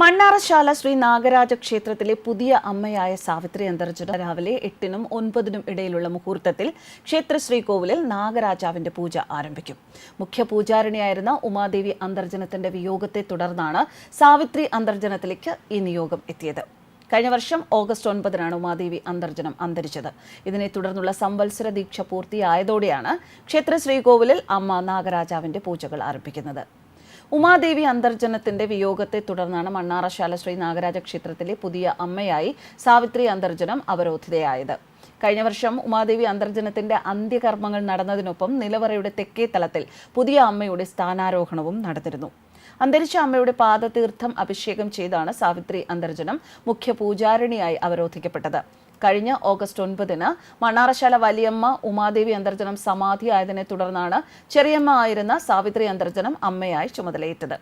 മണ്ണാറശാല ശ്രീ നാഗരാജ ക്ഷേത്രത്തിലെ പുതിയ അമ്മയായ സാവിത്രി അന്തർജന രാവിലെ എട്ടിനും ഒൻപതിനും ഇടയിലുള്ള മുഹൂർത്തത്തിൽ ക്ഷേത്ര ശ്രീകോവിലിൽ നാഗരാജാവിന്റെ പൂജ ആരംഭിക്കും. മുഖ്യ പൂജാരിണിയായിരുന്ന ഉമാദേവി അന്തർജനത്തിന്റെ വിയോഗത്തെ തുടർന്നാണ് സാവിത്രി അന്തർജനത്തിലേക്ക് ഈ നിയോഗം എത്തിയത്. കഴിഞ്ഞ വർഷം ഓഗസ്റ്റ് ഒൻപതിനാണ് ഉമാദേവി അന്തർജനം അന്തരിച്ചത്. ഇതിനെ തുടർന്നുള്ള സംവത്സര ദീക്ഷ പൂർത്തിയായതോടെയാണ് ക്ഷേത്ര ശ്രീകോവിലിൽ അമ്മ നാഗരാജാവിന്റെ പൂജകൾ ആരംഭിക്കുന്നത്. ഉമാദേവി അന്തർജനത്തിന്റെ വിയോഗത്തെ തുടർന്നാണ് മണ്ണാറശാല ശ്രീ നാഗരാജ ക്ഷേത്രത്തിലെ പുതിയ അമ്മയായി സാവിത്രി അന്തർജനം അവരോധിതയായത്. കഴിഞ്ഞ വർഷം ഉമാദേവി അന്തർജനത്തിന്റെ അന്ത്യകർമ്മങ്ങൾ നടന്നതിനൊപ്പം നിലവറയുടെ തെക്കേ തലത്തിൽ പുതിയ അമ്മയുടെ സ്ഥാനാരോഹണവും നടന്നിരുന്നു. അന്തരിച്ച അമ്മയുടെ പാദതീർത്ഥം അഭിഷേകം ചെയ്താണ് സാവിത്രി അന്തർജനം മുഖ്യ പൂജാരിണിയായി അവരോധിക്കപ്പെട്ടത്. കഴിഞ്ഞ ഓഗസ്റ്റ് ഒൻപതിന് മണ്ണാറശാല വലിയമ്മ ഉമാദേവി അന്തർജനം സമാധിയായതിനെ തുടർന്നാണ് ചെറിയമ്മ ആയിരുന്ന സാവിത്രി അന്തർജനം അമ്മയായി ചുമതലയേറ്റത്.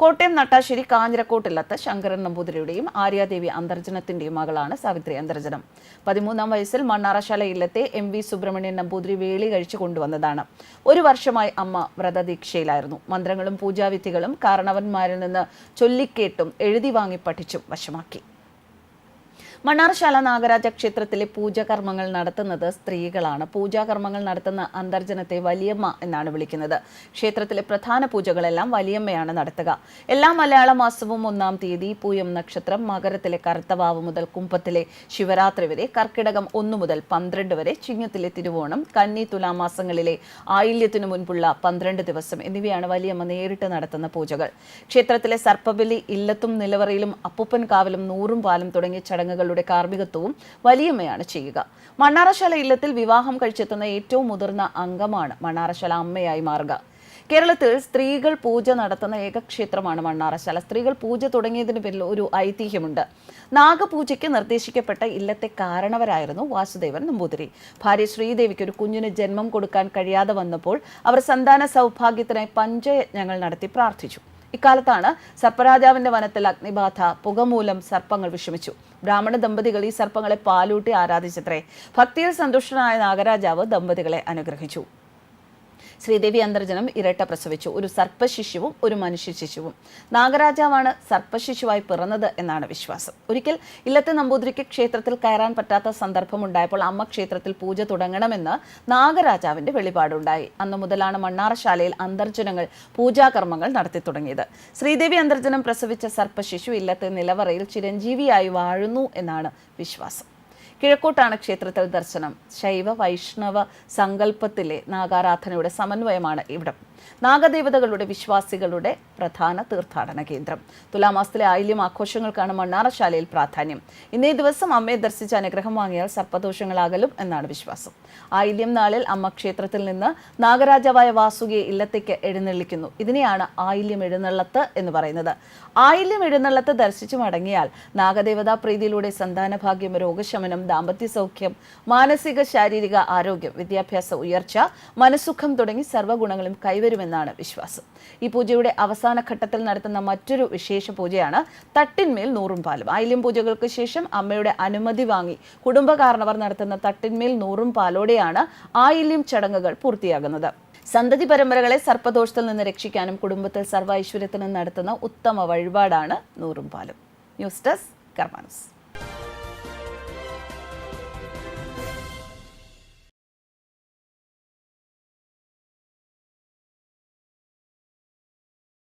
കോട്ടയം നട്ടാശ്ശേരി കാഞ്ഞിരക്കോട്ടില്ലത്ത് ശങ്കരൻ നമ്പൂതിരിയുടെയും ആര്യാദേവി അന്തർജനത്തിന്റെയും മകളാണ് സാവിത്രി അന്തർജനം. പതിമൂന്നാം വയസ്സിൽ മണ്ണാറശാല ഇല്ലത്തെ എം വി സുബ്രഹ്മണ്യൻ നമ്പൂതിരി വേളി കഴിച്ചു കൊണ്ടുവന്നതാണ്. ഒരു വർഷമായി അമ്മ വ്രതദീക്ഷയിലായിരുന്നു. മന്ത്രങ്ങളും പൂജാവിധികളും കാരണവന്മാരിൽ നിന്ന് ചൊല്ലിക്കേട്ടും എഴുതി വാങ്ങി പഠിച്ചും വശമാക്കി. മണ്ണാർശാല നാഗരാജ ക്ഷേത്രത്തിലെ പൂജാകർമ്മങ്ങൾ നടത്തുന്നത് സ്ത്രീകളാണ്. പൂജാകർമ്മങ്ങൾ നടത്തുന്ന അന്തർജനത്തെ വലിയമ്മ എന്നാണ് വിളിക്കുന്നത്. ക്ഷേത്രത്തിലെ പ്രധാന പൂജകളെല്ലാം വലിയമ്മയാണ് നടത്തുക. എല്ലാ മലയാള മാസവും ഒന്നാം തീയതി പൂയം നക്ഷത്രം മകരത്തിലെ കറുത്തവാവ് മുതൽ കുംഭത്തിലെ ശിവരാത്രി വരെ കർക്കിടകം ഒന്നു മുതൽ പന്ത്രണ്ട് വരെ ചിങ്ങത്തിലെ തിരുവോണം കന്നി തുലാമാസങ്ങളിലെ ആയില്യത്തിനു മുൻപുള്ള പന്ത്രണ്ട് ദിവസം എന്നിവയാണ് വലിയമ്മ നേരിട്ട് നടത്തുന്ന പൂജകൾ. ക്ഷേത്രത്തിലെ സർപ്പബലി ഇല്ലത്തും നിലവറയിലും അപ്പൂപ്പൻ കാവലും നൂറും പാലും തുടങ്ങിയ ചടങ്ങുകൾ കുട്ടികളുടെ കാർമ്മികത്വവും വലിയമ്മയാണ് ചെയ്യുക. മണ്ണാറശാല ഇല്ലത്തിൽ വിവാഹം കഴിച്ചെത്തുന്ന ഏറ്റവും മുതിർന്ന അംഗമാണ് മണ്ണാറശാല അമ്മയായി മാറുക. കേരളത്തിൽ സ്ത്രീകൾ പൂജ നടത്തുന്ന ഏക ക്ഷേത്രമാണ് മണ്ണാറശാല സ്ത്രീകൾ പൂജ തുടങ്ങിയതിന് പേരിൽ ഒരു ഐതിഹ്യമുണ്ട്. നാഗപൂജയ്ക്ക് നിർദ്ദേശിക്കപ്പെട്ട ഇല്ലത്തെ കാരണവരായിരുന്നു വാസുദേവൻ നമ്പൂതിരി. ഭാര്യ ശ്രീദേവിക്ക് ഒരു കുഞ്ഞിന് ജന്മം കൊടുക്കാൻ കഴിയാതെ വന്നപ്പോൾ അവർ സന്താന സൗഭാഗ്യത്തിനായി പഞ്ചയജ്ഞങ്ങൾ നടത്തി പ്രാർത്ഥിച്ചു. ഇക്കാലത്താണ് സർപ്പരാജാവിന്റെ വനത്തിൽ അഗ്നിബാധ പുകമൂലം സർപ്പങ്ങൾ വിഷമിച്ചു. ബ്രാഹ്മണ ദമ്പതികൾ ഈ സർപ്പങ്ങളെ പാലൂട്ടി ആരാധിച്ചത്രേ. ഭക്തിയിൽ സന്തുഷ്ടനായ നാഗരാജാവ് ദമ്പതികളെ അനുഗ്രഹിച്ചു. ശ്രീദേവി അന്തർജനം ഇരട്ട പ്രസവിച്ചു. ഒരു സർപ്പശിശുവും ഒരു മനുഷ്യ ശിശുവും നാഗരാജാവാണ് സർപ്പശിശുവായി പിറന്നത് എന്നാണ് വിശ്വാസം. ഒരിക്കൽ ഇല്ലത്തെ നമ്പൂതിരിക്ക് ക്ഷേത്രത്തിൽ കയറാൻ പറ്റാത്ത സന്ദർഭം ഉണ്ടായപ്പോൾ അമ്മ ക്ഷേത്രത്തിൽ പൂജ തുടങ്ങണമെന്ന് നാഗരാജാവിന്റെ വെളിപാടുണ്ടായി. അന്നു മുതലാണ് മണ്ണാറശാലയിൽ അന്തർജനങ്ങൾ പൂജാകർമ്മങ്ങൾ നടത്തി തുടങ്ങിയത്. ശ്രീദേവി അന്തർജനം പ്രസവിച്ച സർപ്പശിശു ഇല്ലത്തെ നിലവറയിൽ ചിരഞ്ജീവിയായി വാഴുന്നു എന്നാണ് വിശ്വാസം. കിഴക്കോട്ടാണ് ക്ഷേത്രത്തിൽ ദർശനം. ശൈവ വൈഷ്ണവ സങ്കല്പത്തിലെ നാഗാരാധനയുടെ സമന്വയമാണ് ഇവിടം. നാഗദേവതകളുടെ വിശ്വാസികളുടെ പ്രധാന തീർത്ഥാടന കേന്ദ്രം. തുലാമാസത്തിലെ ആയില്യം ആഘോഷങ്ങൾക്കാണ് മണ്ണാറശാലയിൽ പ്രാധാന്യം. ഇന്നേ ദിവസം അമ്മയെ ദർശിച്ച് അനുഗ്രഹം വാങ്ങിയാൽ സർപ്പദോഷങ്ങളാകലും എന്നാണ് വിശ്വാസം. ആയില്യം നാളിൽ അമ്മ ക്ഷേത്രത്തിൽ നിന്ന് നാഗരാജാവായ വാസുകിയെ ഇല്ലത്തേക്ക് എഴുന്നള്ളിക്കുന്നു. ഇതിനെയാണ് ആയില്യം എഴുന്നള്ളത്ത് എന്ന് പറയുന്നത്. ആയില്യം എഴുന്നള്ളത്ത് ദർശിച്ചു മടങ്ങിയാൽ നാഗദേവതാ പ്രീതിയിലൂടെ സന്താനഭാഗ്യം രോഗശമനം ദാമ്പത്യ സൗഖ്യം മാനസിക ശാരീരിക ആരോഗ്യം വിദ്യാഭ്യാസ ഉയർച്ച മനസുഖം തുടങ്ങി സർവഗുണങ്ങളും കൈവരുമെന്നാണ് വിശ്വാസം. ഈ പൂജയുടെ അവസാന ഘട്ടത്തിൽ നടത്തുന്ന മറ്റൊരു വിശേഷ പൂജയാണ് തട്ടിന്മേൽ നൂറും പാലും. ആയില്യം പൂജകൾക്ക് ശേഷം അമ്മയുടെ അനുമതി വാങ്ങി കുടുംബകാരണവർ നടത്തുന്ന തട്ടിന്മേൽ നൂറും പാലോടെയാണ് ആയില്യം ചടങ്ങുകൾ പൂർത്തിയാകുന്നത്. സന്തതി പരമ്പരകളെ സർപ്പദോഷത്തിൽ നിന്ന് രക്ഷിക്കാനും കുടുംബത്തിൽ സർവ ഐശ്വര്യത്തിനും നടത്തുന്ന ഉത്തമ വഴിപാടാണ് നൂറും പാലും. News desk കർമാനസ്